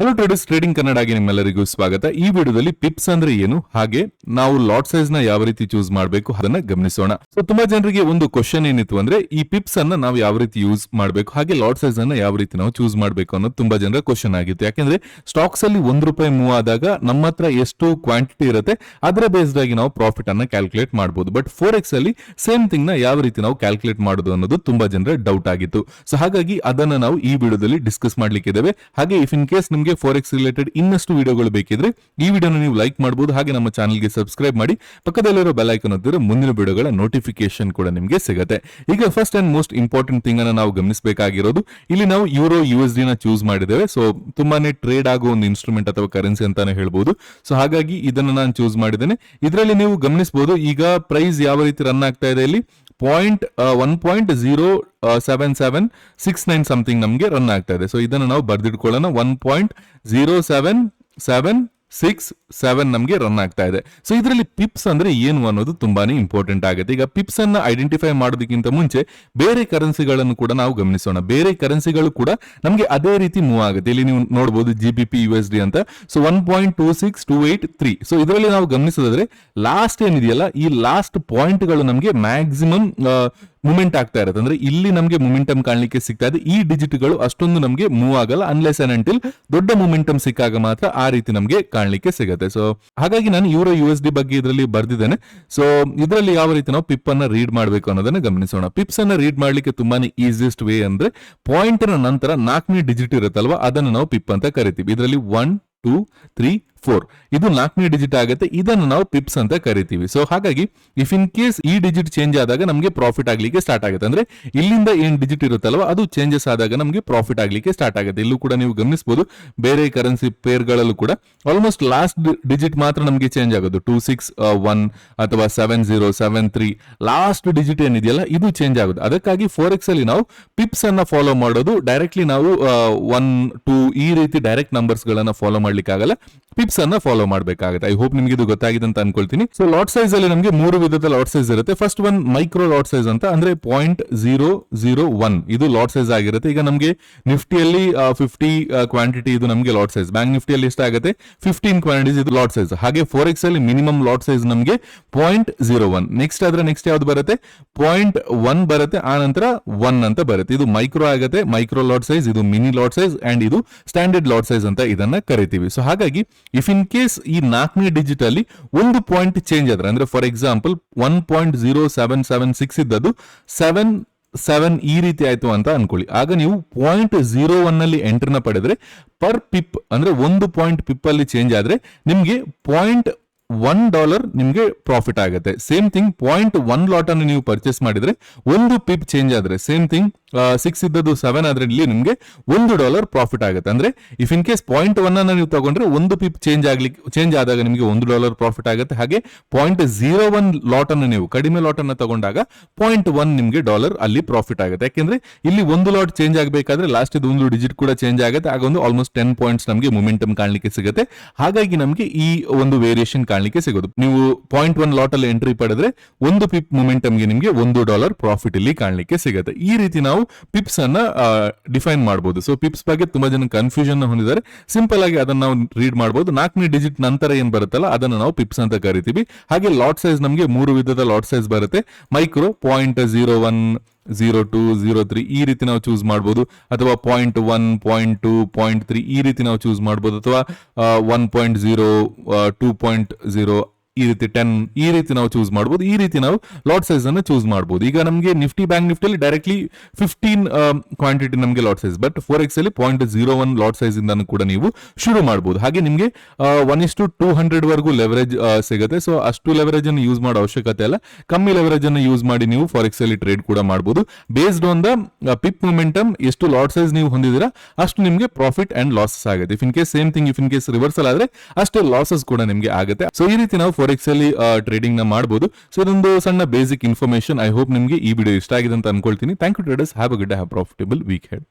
Hello traders trading ಕನ್ನಡಗೆ ನಿಮ್ಮೆಲ್ಲರಿಗೂ ಸ್ವಾಗತ. ಈ ವಿಡಿಯೋದಲ್ಲಿ ಪಿಪ್ಸ್ ಅಂದ್ರೆ ಏನು, ಹಾಗೆ ನಾವು ಲಾಟ್ ಸೈಜ್ನ ಯಾವ ರೀತಿ ಚೂಸ್ ಮಾಡಬೇಕು ಅದನ್ನ ಗಮನಿಸೋಣ. ಸೊ ತುಂಬಾ ಜನರಿಗೆ ಒಂದು ಕ್ವಶನ್ ಏನಿತ್ತು ಅಂದ್ರೆ, ಈ ಪಿಪ್ಸ್ ಅನ್ನ ನಾವು ಯಾವ ರೀತಿ ಯೂಸ್ ಮಾಡಬೇಕು, ಹಾಗೆ ಲಾಟ್ ಸೈಜ್ ಅನ್ನ ಯಾವ ರೀತಿ ನಾವು ಚೂಸ್ ಮಾಡಬೇಕು ಅನ್ನೋದು ತುಂಬಾ ಜನರ ಕ್ವಶನ್ ಆಗಿತ್ತು. ಯಾಕೆಂದ್ರೆ ಸ್ಟಾಕ್ಸ್ ಅಲ್ಲಿ ಒಂದ್ ರೂಪಾಯಿ ಮೂವ್ ಆದಾಗ ನಮ್ಮ ಹತ್ರ ಎಷ್ಟು ಕ್ವಾಂಟಿಟಿ ಇರುತ್ತೆ, ಅದರ ಬೇಸ್ಡ್ ಆಗಿ ನಾವು ಪ್ರಾಫಿಟ್ ಅನ್ನ ಕ್ಯಾಲ್ಕುಲೇಟ್ ಮಾಡಬಹುದು ಬಟ್ ಫೋರ್ ಎಕ್ಸ್ ಅಲ್ಲಿ ಸೇಮ್ ಥಿಂಗ್ನ ಯಾವ ರೀತಿ ನಾವು ಕ್ಯಾಲ್ಕುಲೇಟ್ ಮಾಡೋದು ಅನ್ನೋದು ತುಂಬಾ ಜನರ ಡೌಟ್ ಆಗಿತ್ತು. ಸೊ ಹಾಗಾಗಿ ಅದನ್ನ ನಾವು ಈ ವಿಡಿಯೋದಲ್ಲಿ ಡಿಸ್ಕಸ್ ಮಾಡ್ಲಿಕ್ಕೆ ಇದ್ದೇವೆ ಹಾಗೆ ಇಫ್ ಇನ್ ಕೇಸ್ ನಿಮಗೆ ಫಾರ್ ಎಕ್ಸ್ ರಿಲೇಟೆಡ್ ಇನ್ನಷ್ಟು ವಿಡಿಯೋಗಳು ಬೇಕಿದ್ರೆ ಈ ವಿಡಿಯೋನ ನೀವು ಲೈಕ್ ಮಾಡಬಹುದು ಹಾಗೆ ನಮ್ಮ ಚಾನಲ್ಗೆ ಸಬ್ಸ್ಕ್ರೈಬ್ ಮಾಡಿ, ಪಕ್ಕದಲ್ಲಿರೋ ಬೆಲ್ ಐಕನ್ ಹೊತ್ತಿದ್ರೆ ಮುಂದಿನ ವಿಡಿಯೋಗಳ ನೋಟಿಫಿಕೇಶನ್ ಕೂಡ ನಿಮಗೆ ಸಿಗುತ್ತೆ. ಈಗ first and most important thing ಅನ್ನ ನಾವು ಗಮನಿಸಬೇಕಾಗಿರೋದು, ಇಲ್ಲಿ ನಾವು ಯೂರೋ ಯು ಎಸ್ ಡಿನ ಚೂಸ್ ಮಾಡಿದ್ದೇವೆ. ಸೊ ತುಂಬಾನೇ ಟ್ರೇಡ್ ಆಗೋ ಒಂದು ಇನ್ಸ್ಟ್ರೂಮೆಂಟ್ ಅಥವಾ ಕರೆನ್ಸಿ ಅಂತಾನೆ ಹೇಳ್ಬೋದು. ಸೊ ಹಾಗಾಗಿ ಇದನ್ನ ನಾನು ಚೂಸ್ ಮಾಡಿದ್ದೇನೆ. ಇದರಲ್ಲಿ ನೀವು ಗಮನಿಸಬಹುದು ಈಗ ಪ್ರೈಸ್ ಯಾವ ರೀತಿ ರನ್ ಆಗ್ತಾ ಇದೆ ಇಲ್ಲಿ? Point one point zero seven seven six nine something ನಮಗೆ ರನ್ ಆಗ್ತಾ ಇದೆ. ಸೊ ಇದನ್ನು ನಾವು ಬರೆದಿಟ್ಕೊಳ್ಳೋಣ. One point zero seven seven six seven ನಮಗೆ ರನ್ ಆಗ್ತಾ ಇದೆ. ಸೊ ಇದರಲ್ಲಿ ಪಿಪ್ಸ್ ಅಂದ್ರೆ ಏನು ಅನ್ನೋದು ತುಂಬಾನೇ ಇಂಪಾರ್ಟೆಂಟ್ ಆಗುತ್ತೆ. ಈಗ ಪಿಪ್ಸ್ ಅನ್ನ ಐಡೆಂಟಿಫೈ ಮಾಡೋದಕ್ಕಿಂತ ಮುಂಚೆ ಬೇರೆ ಕರೆನ್ಸಿಗಳನ್ನು ಕೂಡ ನಾವು ಗಮನಿಸೋಣ. ಬೇರೆ ಕರೆನ್ಸಿಗಳು ಕೂಡ ನಮಗೆ ಅದೇ ರೀತಿ ಮೂವ್ ಆಗುತ್ತೆ. ಇಲ್ಲಿ ನೀವು ನೋಡಬಹುದು G B P U S D ಅಂತ. So one point two six two eight three so ಇದರಲ್ಲಿ ನಾವು ಗಮನಿಸೋದಾದ್ರೆ ಲಾಸ್ಟ್ ಏನಿದೆಯಲ್ಲ, ಈ ಲಾಸ್ಟ್ ಪಾಯಿಂಟ್ಗಳು ನಮಗೆ ಮ್ಯಾಕ್ಸಿಮಮ್ ಮೂಮೆಂಟ್ ಆಗ್ತಾ ಇರುತ್ತೆ. ಅಂದ್ರೆ ಇಲ್ಲಿ ನಮಗೆ ಮೊಮೆಂಟಮ್ ಕಾಣಲಿಕ್ಕೆ ಸಿಗ್ತಾ ಇದೆ. ಈ ಡಿಜಿಟ್ಗಳು ಅಷ್ಟೊಂದು ನಮಗೆ ಮೂವ್ ಆಗಲ್ಲ. ಅನ್ಲೆಸ್ ಅನ್ ಅಂಟಿಲ್ ದೊಡ್ಡ ಮೊಮೆಂಟಮ್ ಸಿಕ್ಕಾಗ ಮಾತ್ರ ಆ ರೀತಿ ನಮಗೆ ಕಾಣಲಿಕ್ಕೆ ಸಿಗುತ್ತೆ. ಸೊ ಹಾಗಾಗಿ ನಾನು ಯೂರೋ ಯು ಎಸ್ ಡಿ ಬಗ್ಗೆ ಇದರಲ್ಲಿ ಬರ್ದಿದ್ದೇನೆ. ಸೊ ಇದರಲ್ಲಿ ಯಾವ ರೀತಿ ನಾವು ಪಿಪ್ ಅನ್ನ ರೀಡ್ ಮಾಡಬೇಕು ಅನ್ನೋದನ್ನ ಗಮನಿಸೋಣ. ಪಿಪ್ಸ್ ಅನ್ನ ರೀಡ್ ಮಾಡ್ಲಿಕ್ಕೆ ತುಂಬಾನೇ ಈಸಿಯೆಸ್ಟ್ ವೇ ಅಂದ್ರೆ ಪಾಯಿಂಟ್ ನಂತರ ನಾಲ್ಕನೇ ಡಿಜಿಟ್ ಇರುತ್ತಲ್ವಾ, ಅದನ್ನು ನಾವು ಪಿಪ್ ಅಂತ ಕರಿತೀವಿ. ಇದರಲ್ಲಿ ಒನ್ ಟೂ ತ್ರೀ ಫೋರ್ ಇದು ನಾಲ್ಕನೇ ಡಿಜಿಟ್ ಆಗುತ್ತೆ. ಇದನ್ನು ನಾವು ಪಿಪ್ಸ್ ಅಂತ ಕರಿತೀವಿ. ಸೊ ಹಾಗಾಗಿ ಇಫ್ ಇನ್ ಕೇಸ್ ಈ ಡಿಜಿಟ್ ಚೇಂಜ್ ಆದಾಗ ನಮಗೆ ಪ್ರಾಫಿಟ್ ಆಗ್ಲಿಕ್ಕೆ ಸ್ಟಾರ್ಟ್ ಆಗುತ್ತೆ. ಅಂದ್ರೆ ಇಲ್ಲಿಂದ ಏನ್ ಡಿಜಿಟ್ ಇರುತ್ತಲ್ವ, ಅದು ಚೇಂಜಸ್ ಆದಾಗ ನಮಗೆ ಪ್ರಾಫಿಟ್ ಆಗ್ಲಿಕ್ಕೆ ಸ್ಟಾರ್ಟ್ ಆಗುತ್ತೆ. ಇಲ್ಲೂ ಕೂಡ ನೀವು ಗಮನಿಸಬಹುದು ಬೇರೆ ಕರೆನ್ಸಿ ಪೇರ್ಗಳಲ್ಲೂ ಕೂಡ ಆಲ್ಮೋಸ್ಟ್ ಲಾಸ್ಟ್ ಡಿಜಿಟ್ ಮಾತ್ರ ನಮಗೆ ಚೇಂಜ್ ಆಗೋದು. ಟೂ ಸಿಕ್ಸ್ ಒನ್ ಅಥವಾ seven zero seven three last digit ಏನಿದೆಯಲ್ಲ, ಇದು ಚೇಂಜ್ ಆಗುತ್ತೆ. ಅದಕ್ಕಾಗಿ ಫೋರ್ ಎಕ್ಸ್ ಅಲ್ಲಿ ನಾವು ಪಿಪ್ಸ್ ಅನ್ನ ಫಾಲೋ ಮಾಡೋದು. ಡೈರೆಕ್ಟ್ಲಿ ನಾವು ಒನ್ ಟೂ ಈ ರೀತಿ ಡೈರೆಕ್ಟ್ ನಂಬರ್ಸ್ ಗಳನ್ನ ಫಾಲೋ ಮಾಡ್ಲಿಕ್ಕೆ ಆಗಲ್ಲ ಪಿಪ್ಸ್ ಅನ್ನ ಫಾಲೋ ಮಾಡಬೇಕಾಗುತ್ತೆ. ಐ ಹೋಪ್ ನಿಮಗೆ ಇದು ಗೊತ್ತಾಗಿದೆ ಅಂತ ಅನ್ಕೊಳ್ತೀನಿ. ಸೊ ಲಾಟ್ ಸೈಜ್ ಅಲ್ಲಿ ನಮಗೆ ಮೂರು ವಿಧದ ಲಾಟ್ ಸೈಜ್ ಇರುತ್ತೆ. First one micro lot size ಅಂತ. ಅಂದ್ರೆ ಪಾಯಿಂಟ್ ಜೀರೋ ಜೀರೋ ಒನ್ ಇದು ಲಾಟ್ ಸೈಜ್ ಆಗಿರುತ್ತೆ. ಈಗ ನಮಗೆ ನಿಫ್ಟಿಯಲ್ಲಿ ಫಿಫ್ಟಿ ಕ್ವಾಂಟಿಟಿ ಇದು ನಮಗೆ ಲಾಟ್ ಸೈಜ್ ಬ್ಯಾಂಕ್ ನಿಫ್ಟಿಯಲ್ಲಿ ಎಷ್ಟಾಗುತ್ತೆ ಫಿಫ್ಟೀನ್ ಕ್ವಾಂಟಿಟೀಸ್ ಇದು ಲಾಟ್ ಸೈಜ್ ಹಾಗೆ ಫೋರ್ ಎಕ್ಸ್ ಅಲ್ಲಿ ಮಿನಿಮಮ್ ಲಾಟ್ ಸೈಜ್ ನಮಗೆ ಪಾಯಿಂಟ್ ಜೀರೋ ಒನ್ ನೆಕ್ಸ್ಟ್ ಆದ್ರೆ ನೆಕ್ಸ್ಟ್ ಯಾವ್ದು ಬರುತ್ತೆ? ಪಾಯಿಂಟ್ ಒನ್ ಬರುತ್ತೆ. ಆ ನಂತರ ಒನ್ ಅಂತ ಬರುತ್ತೆ. ಇದು ಮೈಕ್ರೋ ಆಗುತ್ತೆ. ಮೈಕ್ರೋ ಲಾಟ್ ಸೈಜ್ ಇದು ಮಿನಿ ಲಾಟ್ ಸೈಜ್ ಅಂಡ್ ಇದು ಸ್ಟ್ಯಾಂಡರ್ಡ್ ಲಾಟ್ ಸೈಜ್ ಅಂತ ಇದನ್ನ ಕರಿತೀವಿ. ಸೊ ಹಾಗಾಗಿ ಇಫ್ ಇನ್ ಕೇಸ್ ಈ ನಾಲ್ಕನೇ ಡಿಜಿಟ್ ಅಲ್ಲಿ ಒಂದು ಪಾಯಿಂಟ್ ಚೇಂಜ್ ಆದ್ರೆ, ಅಂದ್ರೆ for example one point zero seven seven six ಇದ್ದದ್ದು ಸೆವೆನ್ ಸೆವೆನ್ ಈ ರೀತಿ ಆಯ್ತು ಅಂತ ಅನ್ಕೊಳ್ಳಿ. ಆಗ ನೀವು ಪಾಯಿಂಟ್ ಜೀರೋ ಒನ್ ಅಲ್ಲಿ ಎಂಟ್ರನ್ನ ಪಡೆದ್ರೆ ಪರ್ ಪಿಪ್ ಅಂದ್ರೆ ಒಂದು ಪಾಯಿಂಟ್ ಪಿಪ್ ಅಲ್ಲಿ ಚೇಂಜ್ ಆದ್ರೆ ನಿಮಗೆ ಪಾಯಿಂಟ್ ಒನ್ ಡಾಲರ್ ನಿಮಗೆ ಪ್ರಾಫಿಟ್ ಆಗುತ್ತೆ. Same thing point one lot ಅನ್ನು ನೀವು ಪರ್ಚೇಸ್ ಮಾಡಿದ್ರೆ ಒಂದು ಪಿಪ್ ಚೇಂಜ್ ಆದ್ರೆ ಸೇಮ್ ಥಿಂಗ್ ಸಿಕ್ಸ್ ಇದ್ದದ್ದು ಸೆವೆನ್ ಆದ್ರೆ ಇಲ್ಲಿ ನಿಮಗೆ ಒಂದು ಡಾಲರ್ ಪ್ರಾಫಿಟ್ ಆಗುತ್ತೆ. ಅಂದ್ರೆ if in case point one ಅನ್ನು ನೀವು ತಗೊಂಡ್ರೆ ಒಂದು ಪಿಪ್ ಚೇಂಜ್ ಆಗ್ಲಿಕ್ಕೆ ಚೇಂಜ್ ಆದಾಗ ನಿಮಗೆ ಒಂದು ಡಾಲರ್ ಪ್ರಾಫಿಟ್ ಆಗುತ್ತೆ. ಹಾಗೆ ಪಾಯಿಂಟ್ ಜೀರೋ ಒನ್ ಲಾಟ್ ಅನ್ನು ನೀವು, ಕಡಿಮೆ ಲಾಟ್ ಅನ್ನು ತಗೊಂಡಾಗ ಪಾಯಿಂಟ್ ಒನ್ ನಿಮಗೆ ಡಾಲರ್ ಅಲ್ಲಿ ಪ್ರಾಫಿಟ್ ಆಗುತ್ತೆ. ಯಾಕೆಂದ್ರೆ ಇಲ್ಲಿ ಒಂದು ಲಾಟ್ ಚೇಂಜ್ ಆಗಬೇಕಾದ್ರೆ ಲಾಸ್ಟ್ ಇದು ಒಂದು ಡಿಜಿಟ್ ಕೂಡ ಚೇಂಜ್ ಆಗುತ್ತೆ. ಆಗ ಒಂದು ಆಲ್ಮೋಸ್ಟ್ ಟೆನ್ ಪಾಯಿಂಟ್ಸ್ ನಮಗೆ ಮೊಮೆಂಟಮ್ ಕಾಣಲಿಕ್ಕೆ ಸಿಗುತ್ತೆ. ಹಾಗಾಗಿ ನಮಗೆ ಈ ಒಂದು ವೇರಿಯೇಷನ್ ಕಾಣಲಿಕ್ಕೆ ಸಿಗೋದು. ನೀವು ಪಾಯಿಂಟ್ ಒನ್ ಲಾಟ್ ಅಲ್ಲಿ ಎಂಟ್ರಿ ಪಡೆದ್ರೆ ಒಂದು ಪಿಪ್ ಮೊಮೆಂಟಮ್ಗೆ ನಿಮಗೆ ಒಂದು ಡಾಲರ್ ಪ್ರಾಫಿಟ್ ಇಲ್ಲಿ ಕಾಣಲಿಕ್ಕೆ ಸಿಗುತ್ತೆ. ಈ ರೀತಿ ನಾವು ಪಿಪ್ಸ್ ಅನ್ನ ಡಿಫೈನ್ ಮಾಡಬಹುದು ಸೊ ಪಿಪ್ಸ್ ಬಗ್ಗೆ ತುಂಬಾ ಜನ ಕನ್ಫ್ಯೂಷನ್ ಹೊಂದಿದ್ದಾರೆ. ಸಿಂಪಲ್ ಆಗಿ ಅದನ್ನ ನಾವು ರೀಡ್ ಮಾಡಬಹುದು ನಾಲ್ಕನೇ ಡಿಜಿಟ್ ನಂತರ ಏನ್ ಬರುತ್ತಲ್ಲ, ಅದನ್ನ ನಾವು ಪಿಪ್ಸ್ ಅಂತ ಕರಿತೀವಿ. ಹಾಗೆ ಲಾಟ್ ಸೈಜ್ ನಮಗೆ ಮೂರು ವಿಧದ ಲಾಟ್ ಸೈಜ್ ಬರುತ್ತೆ. Micro point zero one zero two zero three ಈ ರೀತಿ ನಾವು ಚೂಸ್ ಮಾಡ್ಬೋದು. ಅಥವಾ point one point two point three ಈ ರೀತಿ ನಾವು ಚೂಸ್ ಮಾಡ್ಬೋದು. ಅಥವಾ one point zero two point zero ಈ ರೀತಿ ಟೆನ್ ಈ ರೀತಿ ನಾವು ಚೂಸ್ ಮಾಡಬಹುದು ಈ ರೀತಿ ನಾವು ಲಾಟ್ ಸೈಜ್ ಅನ್ನು ಚೂಸ್ ಮಾಡಬಹುದು ಈಗ ನಮಗೆ ನಿಫ್ಟಿ ಬ್ಯಾಂಕ್ ನಿಫ್ಟಿಯಲ್ಲಿ ಡೈರೆಕ್ಟ್ಲಿ ಫಿಫ್ಟೀನ್ ಕ್ವಾಂಟಿಟಿ ನಮಗೆ lot size but four X ಅಲ್ಲಿ point zero one lot size ಇಂದ ಕೂಡ ನೀವು ಶುರು ಮಾಡಬಹುದು ಹಾಗೆ ನಿಮಗೆ ಒನ್ ಇಷ್ಟು ಟೂ ಹಂಡ್ರೆಡ್ ವರೆಗೂ ಲೆವರೇಜ್ ಸಿಗುತ್ತೆ. ಸೊ ಅಷ್ಟು ಲೆವರೇಜ್ ಅನ್ನು ಯೂಸ್ ಮಾಡೋ ಅವಶ್ಯಕತೆ ಇಲ್ಲ ಕಮ್ಮಿ ಲೆವರೇಜ್ ಅನ್ನು ಯೂಸ್ ಮಾಡಿ ನೀವು ಫಾರ್ ಎಕ್ಸ್ ಅಲ್ಲಿ ಟ್ರೇಡ್ ಕೂಡ ಮಾಡಬಹುದು based on the pip momentum ಎಷ್ಟು ಲಾಟ್ ಸೈಜ್ ನೀವು ಹೊಂದಿದ್ದೀರಾ, ಅಷ್ಟು ನಿಮಗೆ ಪ್ರಾಫಿಟ್ ಅಂಡ್ ಲಾಸಸ್ ಆಗುತ್ತೆ. If in case same thing if in case reversal ಆದ್ರೆ ಅಷ್ಟು ಲಾಸಸ್ ಕೂಡ ನಿಮಗೆ ಆಗುತ್ತೆ. ಸೊ ಈ ರೀತಿ ನಾವು ಫಾರ್ ಎಕ್ಸ್ ಅಲ್ಲಿ ಟ್ರೇಡಿಂಗ್ನ ಮಾಡಬಹುದು ಸೊ ಇದೊಂದು ಸಣ್ಣ ಬೇಸಿಕ್ ಇನ್ಫಾರ್ಮೇಶನ್ ಐ ಹೋಪ್ ನಿಮಗೆ ಈ ವಿಡಿಯೋ ಇಷ್ಟ ಆಗಿದೆ ಅಂತ ಅನ್ಕೊಳ್ತೀನಿ. Thank you traders have a good have profitable week head